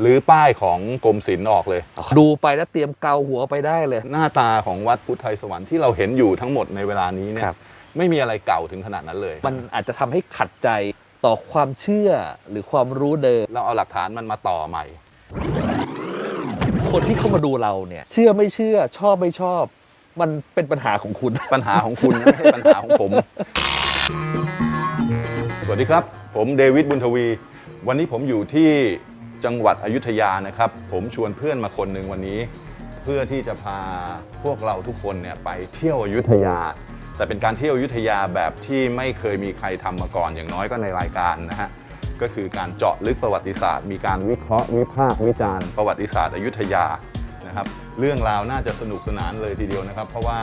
หรือป้ายของกรมศิลป์ออกเลย ดูไปแล้วเตรียมเกาหัวไปได้เลย หน้าตาของวัดพุทธไทยสวรรค์ที่เราเห็นอยู่ทั้งหมดในเวลานี้เนี่ยครับ ไม่มีอะไรเก่าถึงขนาดนั้นเลย มันอาจจะทำให้ขัดใจต่อความเชื่อหรือความรู้เดิม เราเอาหลักฐานมันมาต่อใหม่ คนที่เข้ามาดูเราเนี่ย เชื่อไม่เชื่อชอบไม่ชอบ มันเป็นปัญหาของคุณ ปัญหาของคุณนะไม่ใช่ปัญหาของผม สวัสดีครับ ผมเดวิดบุญทวี วันนี้ผมอยู่ที่ จังหวัดอยุธยานะครับ ผมชวนเพื่อนมาคนหนึ่งวันนี้ เพื่อที่จะพาพวกเราทุกคนเนี่ยไปเที่ยวอยุธยา แต่เป็นการเที่ยวอยุธยาแบบที่ไม่เคยมีใครทำมาก่อนอย่างน้อยก็ในรายการนะฮะก็คือการเจาะลึกประวัติศาสตร์ มีการวิเคราะห์วิพากษ์วิจารณ์ประวัติศาสตร์อยุธยานะครับ เรื่องราวน่าจะสนุกสนานเลยทีเดียวนะครับ เพราะว่า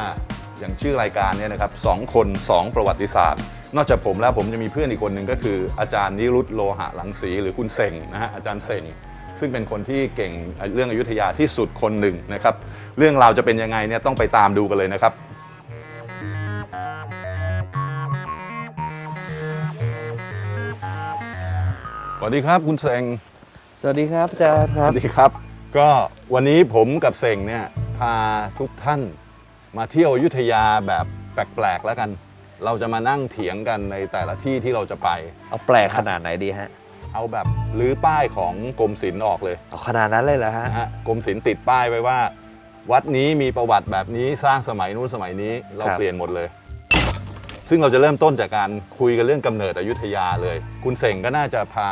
อย่างชื่อรายการเนี่ยนะครับสองคนสองประวัติศาสตร์ นอกจากผมแล้วผมจะมีเพื่อนอีกคนหนึ่งก็คือ อาจารย์นิรุตโลหะหลังสีหรือคุณเส่งนะฮะอาจารย์เส่งซึ่งเป็นคนที่เก่งเรื่องอยุธยาที่สุดคนหนึ่งนะครับ เรื่องราวจะเป็นยังไงเนี่ยต้องไปตามดูกันเลยนะครับสวัสดีครับคุณเสงสวัสดีครับอาจารย์คสรับวัสดีครับ ก็วันนี้ผมกับเสงเนี่ยพาทุกท่านมาเที่ยวอยุธยาแบบแปลกๆแล้วกัน เราจะมานั่งเถียงกันในแต่ละที่ที่เราจะไป เอาแปลกขนาดไหนดีฮะ เอาแบบรื้อป้ายของกรมศิลป์ออกเลยเอาขนาดนั้นเลยเหรอฮะ นะฮะกรมศิลป์ติดป้ายไว้ว่า วัดนี้มีประวัติแบบนี้สร้างสมัยนู้นสมัยนี้เราครับ เปลี่ยนหมดเลย ซึ่งเราจะเริ่มต้นจากการคุยกันเรื่องกำเนิดอยุธยาเลย คุณเสงก็น่าจะพา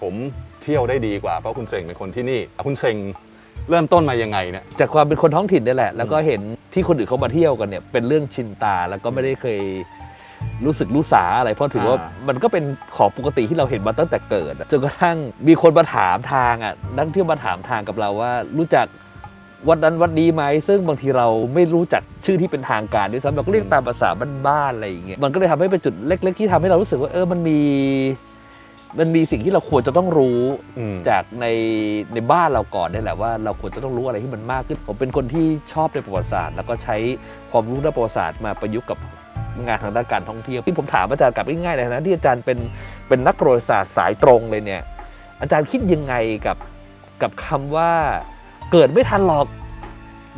ผมเที่ยวได้ดีกว่าเพราะคุณเสงเป็นคนที่นี่ คุณเสง เริ่มต้นมายังไงเนี่ย จากความเป็นคนท้องถิ่นนี่แหละ แล้วก็เห็นที่คนอื่นเขามาเที่ยวกันเนี่ย เป็นเรื่องชินตาแล้วก็ไม่ได้เคยรู้สึกรู้สาอะไร เพราะถือว่าอ่ามันก็เป็นของปกติที่เราเห็นมาตั้งแต่เกิดอะจนกระทั่งมีคนมาถามทางอะนักท่องเที่ยวมาถามทางกับเราว่ารู้จักวัดนั้นวัดนี้ไหมซึ่งบางทีเราไม่รู้จักชื่อที่เป็นทางการด้วยซ้ำเราก็เรียกตามภาษาบ้านๆอะไรอย่างเงี้ยมันก็เลยทำให้เป็นจุดเล็ก ๆ ที่ทำให้เรารู้สึกว่าเออมันมี มันมีสิ่งที่เราควรจะต้องรู้อืม จากในในบ้านเราก่อนนี่แหละว่าเราควรจะต้องรู้อะไรที่มันมากขึ้น ผมเป็นคนที่ชอบในประวัติศาสตร์ แล้วก็ใช้ความรู้ด้านประวัติศาสตร์มาประยุกต์กับงานทางด้านการท่องเที่ยวที่ผมถามอาจารย์กลับง่ายๆเลยนะที่อาจารย์เป็นเป็นนักประวัติศาสตร์สายตรงเลยเนี่ย อาจารย์คิดยังไงกับกับคำว่าเกิดไม่ทันหรอก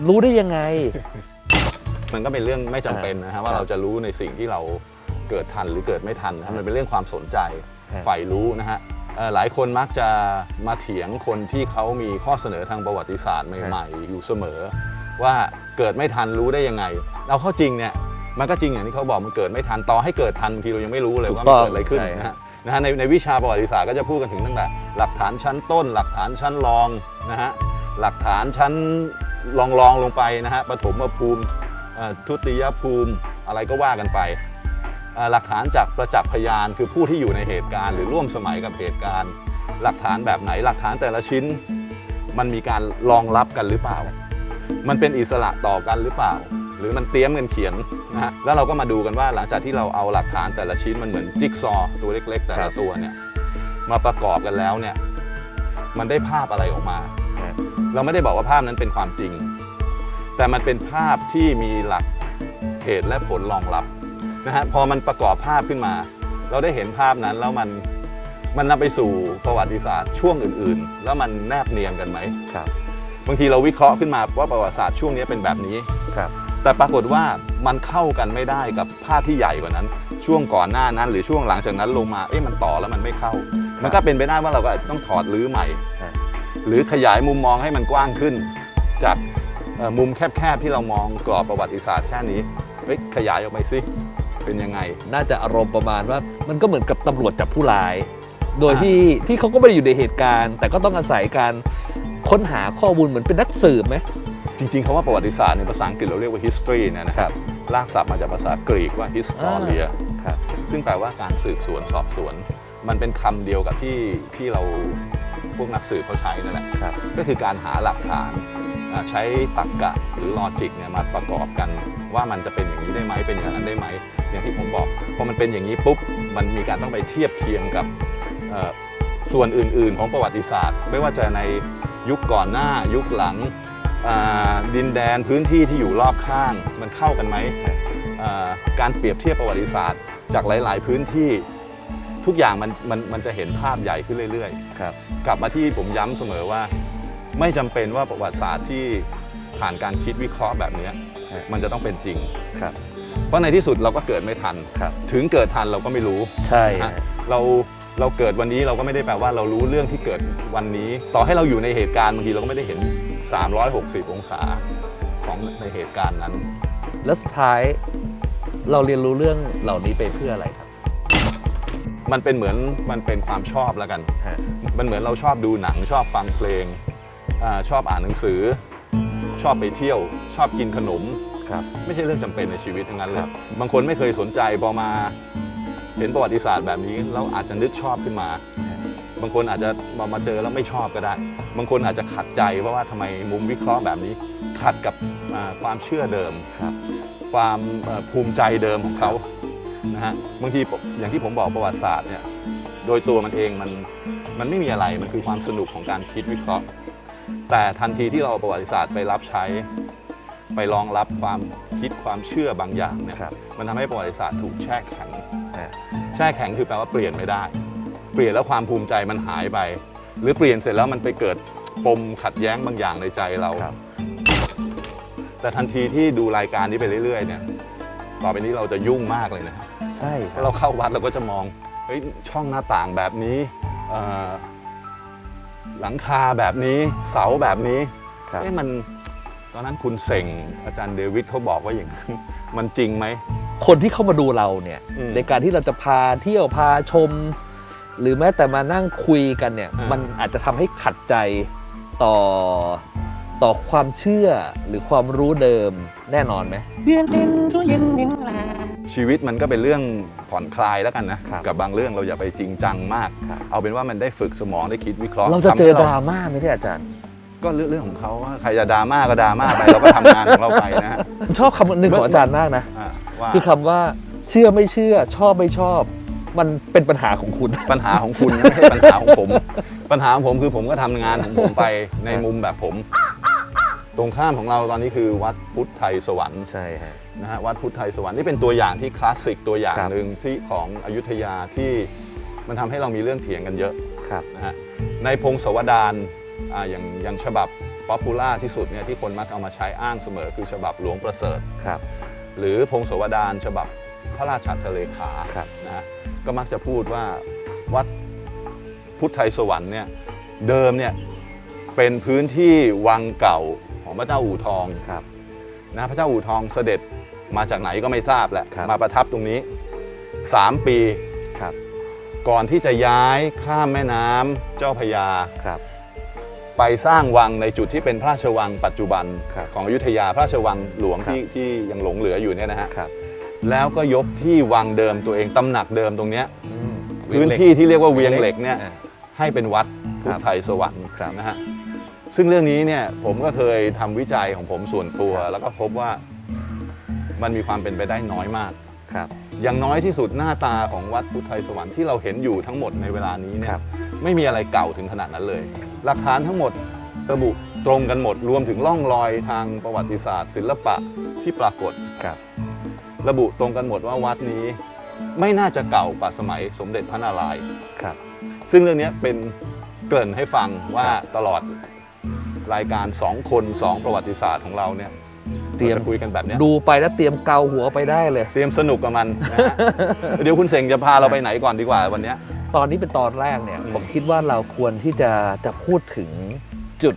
รู้ได้ยังไง มันก็เป็นเรื่องไม่จำเป็นนะฮะว่าครับเราจะรู้ในสิ่งที่เราเกิดทันหรือเกิดไม่ทันนะฮะมันเป็นเรื่องความสนใจ ครับใฝ่รู้นะฮะเอ่อหลายคนมักจะมาเถียงคนที่เขามีข้อเสนอทางประวัติศาสตร์ใหม่ๆ อยู่เสมอ ว่าเกิดไม่ทันรู้ได้ยังไง เราเข้าจริงเนี่ยมันก็จริงอย่างที่เขาบอกมันเกิดไม่ทันต่อให้เกิดทันบางทีเรายังไม่รู้เลยถูกว่ามันต้องเกิดอะไรขึ้นใช่นะฮะนะฮะในในวิชาประวัติศาสตร์ก็จะพูดกันถึงตั้งแต่หลักฐานชั้นต้น หลักฐานชั้นรองนะฮะหลักฐานชั้นรองรองๆลงไปนะฮะปฐมภูมิเอ่อทุติยภูมิอะไรก็ว่ากันไปเอ่อ หลักฐานจากประจักษ์พยาน คือผู้ที่อยู่ในเหตุการณ์หรือร่วมสมัยกับเหตุการณ์ หลักฐานแบบไหนหลักฐานแต่ละชิ้น มันมีการรองรับกันหรือเปล่า มันเป็นอิสระต่อกันหรือเปล่า หรือมันเตรียมกันเขียนนะฮะแล้วเราก็มาดูกันว่าหลังจากที่เราเอาหลักฐานแต่ละชิ้นมันเหมือนจิ๊กซอตัวเล็ก ๆ แต่ละตัวเนี่ยมาประกอบกันแล้วเนี่ยมันได้ภาพอะไรออกมา เราไม่ได้บอกว่าภาพนั้นเป็นความจริง แต่มันเป็นภาพที่มีหลักเหตุและผลรองรับ นะฮะพอมันประกอบภาพขึ้นมา เราได้เห็นภาพนั้นแล้วมันมันนำไปสู่ประวัติศาสตร์ช่วงอื่นๆ แล้วมันแนบเนียนกันไหมครับ บางทีเราวิเคราะห์ขึ้นมาว่าประวัติศาสตร์ช่วงนี้เป็นแบบนี้ครับ แต่ปรากฏว่ามันเข้ากันไม่ได้กับภาพที่ใหญ่กว่านั้น ช่วงก่อนหน้านั้น หรือช่วงหลังจากนั้นลงมาเอ๊ะมันต่อแล้วมันไม่เข้า มันก็เป็นไปได้ว่าเราก็อาจจะต้องถอดรื้อใหม่ครับหรือขยายมุมมองให้มันกว้างขึ้น จากเอ่อมุมแคบๆที่เรามองกรอบประวัติศาสตร์แค่นี้เฮ้ยขยายออกไปสิ เป็นยังไง น่าจะอารมณ์ประมาณว่า มันก็เหมือนกับตำรวจจับผู้ร้าย โดยอ่าที่ที่เขาก็ไม่ได้อยู่ในเหตุการณ์ แต่ก็ต้องอาศัยการค้นหาข้อมูลเหมือนเป็นนักสืบไหมจริงๆคำว่าประวัติศาสตร์ในภาษาอังกฤษเราเรียกว่า history เนี่ยนะครับลากศัพท์มาจากภาษากรีกว่า historia ครับซึ่งแปลว่าการสืบสวนสอบสวน มันเป็นคำเดียวกับที่ที่เราพวกนักสืบเขาใช้นั่นแหละครับก็คือการหาหลักฐานอ่าใช้ตรรกะหรือลอจิกเนี่ยมาประกอบกัน ว่ามันจะเป็นอย่างนี้ได้ไหมเป็นอย่างนั้นได้ไหมอย่างที่ผมบอกพอมันเป็นอย่างนี้ปุ๊บมันมีการต้องไปเทียบเคียงกับเอ่อส่วนอื่น ๆ ของประวัติศาสตร์ ไม่ว่าจะในยุคก่อนหน้ายุคหลังอ่าดินแดนพื้นที่ที่อยู่รอบข้างมันเข้ากันไหมอ่าการเปรียบเทียบประวัติศาสตร์ จากหลาย ๆ พื้นที่ทุกอย่างมันมันมันจะเห็นภาพใหญ่ขึ้นเรื่อยครับๆกลับมาที่ผมย้ำเสมอว่า ไม่จำเป็นว่าประวัติศาสตร์ที่ผ่านการคิดวิเคราะห์แบบเนี้ย มันจะต้องเป็นจริงครับ เพราะในที่สุดเราก็เกิดไม่ทันครับถึงเกิดทันเราก็ไม่รู้ใช่นะฮะเราเราเกิดวันนี้เราก็ไม่ได้แปลว่าเรารู้เรื่องที่เกิดวันนี้ ต่อให้เราอยู่ในเหตุการณ์บางทีเราก็ไม่ได้เห็น 360 องศาของในเหตุการณ์นั้น แล้วสุดท้ายเราเรียนรู้เรื่องเหล่านี้ไปเพื่ออะไรครับ มันเป็นเหมือนมันเป็นความชอบแล้วกันฮะมันเหมือนเราชอบดูหนังชอบฟังเพลงอาชอบอ่านหนังสือ ชอบไปเที่ยว ชอบกินขนม ครับไม่ใช่เรื่องจำเป็นในชีวิตทั้งนั้นเลคยรับบางคนไม่เคยสนใจพอมา เห็นประวัติศาสตร์แบบนี้แล้วอาจจะนึกชอบขึ้นมา บางคนอาจจะมามาเจอแล้วไม่ชอบก็ได้ บางคนอาจจะขัดใจเพราะว่าทำไมมุมวิเคราะห์แบบนี้ ขัดกับอ่าความเชื่อเดิม ครับความเอ่อภูมิใจเดิมของเขานะฮะบางทีผมอย่างที่ผมบอกประวัติศาสตร์เนี่ยโดยตัวมันเองมันมันไม่มีอะไรมันคือความสนุกของการคิดวิเคราะห์ แต่ทันทีที่เราเอาประวัติศาสตร์ไปรับใช้ ไปรองรับความคิดความเชื่อบางอย่างเนี่ยครับ มันทำให้ประวัติศาสตร์ถูกแช่แข็งฮะแช่แข็งคือแปลว่าเปลี่ยนไม่ได้ เปลี่ยนแล้วความภูมิใจมันหายไป หรือเปลี่ยนเสร็จแล้วมันไปเกิดปมขัดแย้งบางอย่างในใจเรา ครับ แต่ทันทีที่ดูรายการนี้ไปเรื่อยๆเนี่ย ต่อไปนี้เราจะยุ่งมากเลยนะ ใช่คถ้ารับเราเข้าวัดเราก็จะมองเฮ้ยช่องหน้าต่างแบบนี้เอ่อ หลังคาแบบนี้เสาแบบนี้เอ๊ะมันตอนนั้นคุณเสง่งอาจารย์เดวิดเขาบอกว่าอย่างนั้มันจริงไหม คนที่เข้ามาดูเราเนี่ย ในการที่เราจะพาเที่ยวพาชม หรือแม้แต่มานั่งคุยกันเนี่ย มันอาจจะทำให้ขัดใจต่อต่อความเชื่อหรือความรู้เดิมแน่นอนไหมเดือนเป็นช่วงเย็นเห็นลา ตมันก็เป็นเรื่องผ่อนคลายแล้วกันนะ ครับกับบางเรื่องเราอย่าไปจริงจังมาก ครับ เอาเป็นว่ามันได้ฝึกสมองได้คิดวิเคราะห์เราจะทำเจให้อดราม่าไหมที่ยอาจารย์ ก็เรื่องเรื่องของเขาว่าใครจะดราม่าก็ดราม่าไปเราก็ทำงานของเราไปนะฮะชอบคำหนึ่งของอาจารย์มากนะ อ่าว่าคือคำว่าเชื่อไม่เชื่อชอบไม่ชอบ มันเป็นปัญหาของคุณ ปัญหาของคุณนะไม่ใช่ปัญหาของผม ปัญหาของผมคือผมก็ทำงานของผมไปในมุมแบบผม ตรงข้ามของเราตอนนี้คือวัดพุทธไทยสวรรค์ ใช่ฮะ นะฮะวัดพุทธไทยสวรรค์นี่เป็นตัวอย่างที่คลาสสิกตัวอย่างครับหนึ่งที่ของอยุธยาที่มันทำให้เรามีเรื่องเถียงกันเยอะครับนะฮะในพงศาวดารอ่าอย่างอย่างฉบับป๊อปปูล่าที่สุดเนี่ยที่คนมักเอามาใช้อ้างเสมอคือฉบับหลวงประเสริฐครับหรือพงศาวดารฉบับพระราชทะเลขาครับนะฮะก็มักจะพูดว่าวัดพุทธไทยสวรรค์เนี่ยเดิมเนี่ยเป็นพื้นที่วังเก่าของพระเจ้าอู่ทองครับนะพระเจ้าอู่ทองเสด็จ มาจากไหนก็ไม่ทราบแหละ ครับ มาประทับตรงนี้ 3 ปี ครับก่อนที่จะย้ายข้ามแม่น้ำเจ้าพระยา ครับ ไปสร้างวังในจุดที่เป็นพระราชวังปัจจุบันครับของอยุธยาพระราชวังหลวงครับ ที่ที่ยังหลงเหลืออยู่เนี่ยนะฮะ ครับแล้วก็ยกที่วังเดิมตัวเองตำหนักเดิมตรงเนี้ยอืมพื้นที่ที่เรียกว่าเวียงเหล็กเนี่ย อ่าให้เป็นวัดพุทธไทยสวรรค์ครับ นะฮะซึ่งเรื่องนี้เนี่ยผมก็เคยทำวิจัยของผมส่วนตัว แล้วก็พบว่า มันมีความเป็นไปได้น้อยมากครับ อย่างน้อยที่สุดหน้าตาของวัดพุทธไทยสวรรค์ที่เราเห็นอยู่ทั้งหมดในเวลานี้เนี่ครัยบไม่มีอะไรเก่าถึงขนาดนั้นเลย หลักฐานทั้งหมดระบุตรงกันหมด รวมถึงร่องรอยทางประวัติศาสตร์ ศิลปะที่ปรากฏครับ ระบุตรงกันหมดว่าวัดนี้ไม่น่าจะเก่ากว่าสมัยสมเด็จพระนารายณ์ครับ ซึ่งเรื่องนี้เป็นเกริ่นให้ฟังว่าตลอดรายการ2คน2ประวัติศาสตร์ของเราเนี่ย เตรียมาจะคุยกันแบบเนี้ยดูไปแล้วเตรียมเกาหัวไปได้เลย เตรียมสนุกกับมันนะฮะเดี๋ยวคุณเสงจะพาเราไปไหนก่อนดีกว่าวันเนี้ยตอนนี้เป็นตอนแรกเนี่ยอืมผมคิดว่าเราควรที่จะจะพูดถึงจุด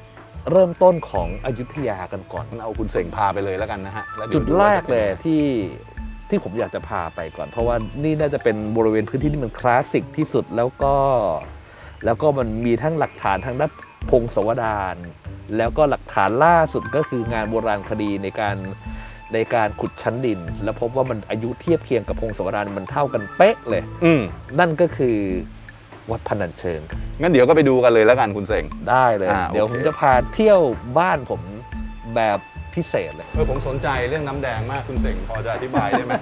เริ่มต้นของอยุธยากันก่อนงั้นเอาคุณเสงพาไปเลยแล้วกันนะฮะแล้วเยวจุดแรกเลยว่าจะป็นงไงที่ที่ผมอยากจะพาไปก่อน เพราะว่านี่น่าจะเป็นบริเวณพื้นที่ที่มันคลาสสิกที่สุดแล้วก็ แล้วก็มันมีทั้งหลักฐานทางด้านพงศาวดาร แล้วก็หลักฐานล่าสุดก็คืองานโบราณคดีในการในการขุดชั้นดิน แล้วพบว่ามันอายุเทียบเคียงกับพงศาวดารมันเท่ากันเป๊ะเลย อืมนั่นก็คือวัดพนัญเชิงงั้นเดี๋ยวก็ไปดูกันเลยแล้วกันคุณเสง ได้เลย อ่าเดี๋ยวโอเคผมจะพาเที่ยวบ้านผมแบบพิเศษเลย เออผมสนใจเรื่องน้ำแดงมากคุณเสงพอจะอธิบายได้ไหม